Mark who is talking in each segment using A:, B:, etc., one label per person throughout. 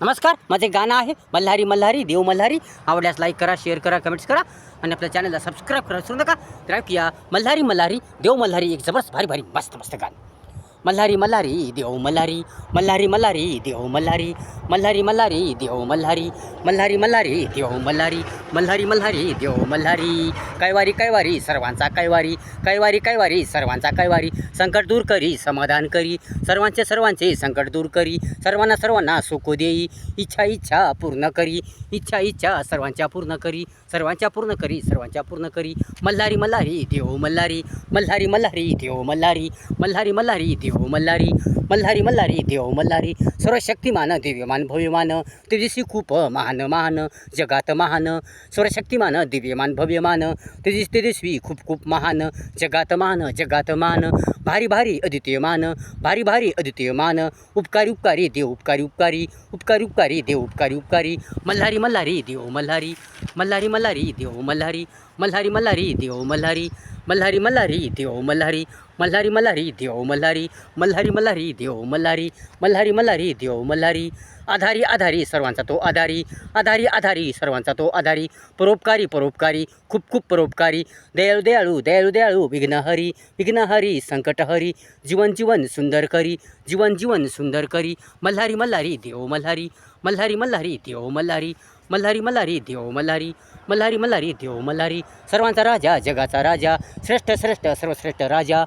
A: नमस्कार माझे गाणं आहे मल्हारी मल्हारी देव मल्हारी. आवडल्यास लाईक करा शेअर करा कमेंट्स करा आणि आपल्या चॅनलला सबस्क्राईब करा विसरू नका. तर ऐकूया मल्हारी मल्हारी देव मल्हारी एक जबरदस्त भारी भारी मस्त मस्त गाणं. मल्हारी मल्हारी देव मल्हारी मल्हारी मल्हारी देव मल्हारी मल्हारी मल्हारी देव मल्हारी मल्हारी मल्हारी देव मल्हारी मल्हारी मल्हारी देव मल्हारी कैवारी कैवारी सर्वांचा कैवारी कैवारी कैवारी सर्वांचा कैवारी संकट दूर करी समाधान करी सर्वांचे सर्वांचे संकट दूर करी सर्वांना सर्वांना सुखू देई इच्छा इच्छा पूर्ण करी इच्छा इच्छा सर्वांच्या पूर्ण करी सर्वांच्या पूर्ण करी सर्वांच्या पूर्ण करी मल्हारी मल्हारी देव मल्हारी मल्हारी मल्हारी देव मल्हारी मल्हारी मल्हारी देव हो मल्हारी. मल्हारी मल्हारी देव हो मल्हारी. सर्वशक्तिमान दिव्यमान भव्यमान. तेजसी खूप महान महान. जगात महान. सर्वशक्तिमान दिव्यमान भव्यमान. तेजस तेजस्वी खूप खूप महान. जगात महान जगात महान भारी भारी अद्वितीयमान. भारी भारी अद्वितीयमान. उपकारी उपकारी देव उपकारी उपकारी. उपकारी उपकारी देव उपकारी उपकारी. मल्हारी मल्हारी देव मल्हारी. मल्हारी मल्हारी देव मल्हारी. मल्हारी मल्हारी देव मल्हारी. मल्हारी मल्हारी देव मल्हारी. मल्हारी मल्हारी देव मल्हारी मल्हारी मल्हारी देव मल्हारी मल्हारी मल्हारी देव मल्हारी. आधारी आधारी सर्वांचा तो आधारी. आधारी आधारी सर्वांचा तो आधारी. परोपकारी परोपकारी खूप खूप परोपकारी. दयाळू दयाळू दयाळू दयाळू विघ्नहरी विघ्नहरी संकटहरी जीवन जीवन सुंदर करी. जीवन जीवन सुंदर करी. मल्हारी मल्हारी देव मल्हारी. मल्हारी मल्हारी देव मल्हारी. मल्हारी मल्हारी देव मल्हारी मल्हारी मल्हारी देव मल्हारी. सर्वांचा राजा जगाचा राजा श्रेष्ठ श्रेष्ठ सर्वश्रेष्ठ राजा.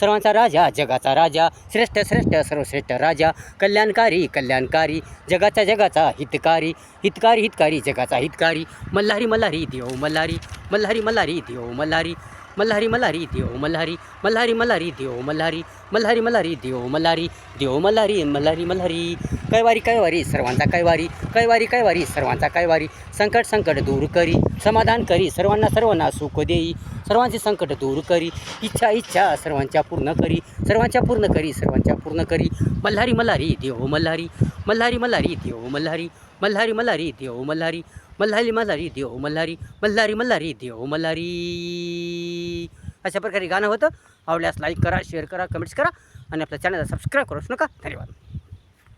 A: सर्वांचा राजा जगाचा राजा श्रेष्ठ श्रेष्ठ सर्वश्रेष्ठ राजा. कल्याणकारी कल्याणकारी जगाचा जगाचा हितकारी. हितकारी हितकारी जगाचा हितकारी. मल्हारी मल्हारी देव मल्हारी. मल्हारी मल्हारी देव मल्हारी. मल्हारी मल्हारी देव मल्हारी मल्हारी मल्हारी देव मल्हारी मल्हारी मल्हारी देव मल्हारी देव मल्हारी मल्हारी मल्हारी कैवारी कैवारी सर्वांचा कैवारी कैवारी कैवारी सर्वांचा कैवारी संकट संकट दूर करी समाधान करी सर्वांना सर्वांना सुख देई सर्वांचे संकट दूर करी इच्छा इच्छा सर्वांच्या पूर्ण करी सर्वांच्या पूर्ण करी सर्वांच्या पूर्ण करी मल्हारी मल्हारी देव मल्हारी मल्हारी मल्हारी देव मल्हारी मल्हारी मल्हारी देव मल्हारी मल्हारी मल्हारी देव मल्हारी मल्हारी मल्हारी देव मल्हारी. अशा प्रकारे गाणं होतं. आवडल्यास लाईक करा शेअर करा कमेंट्स करा. आणि आपल्या चॅनलला सबस्क्राईब करू नका. धन्यवाद.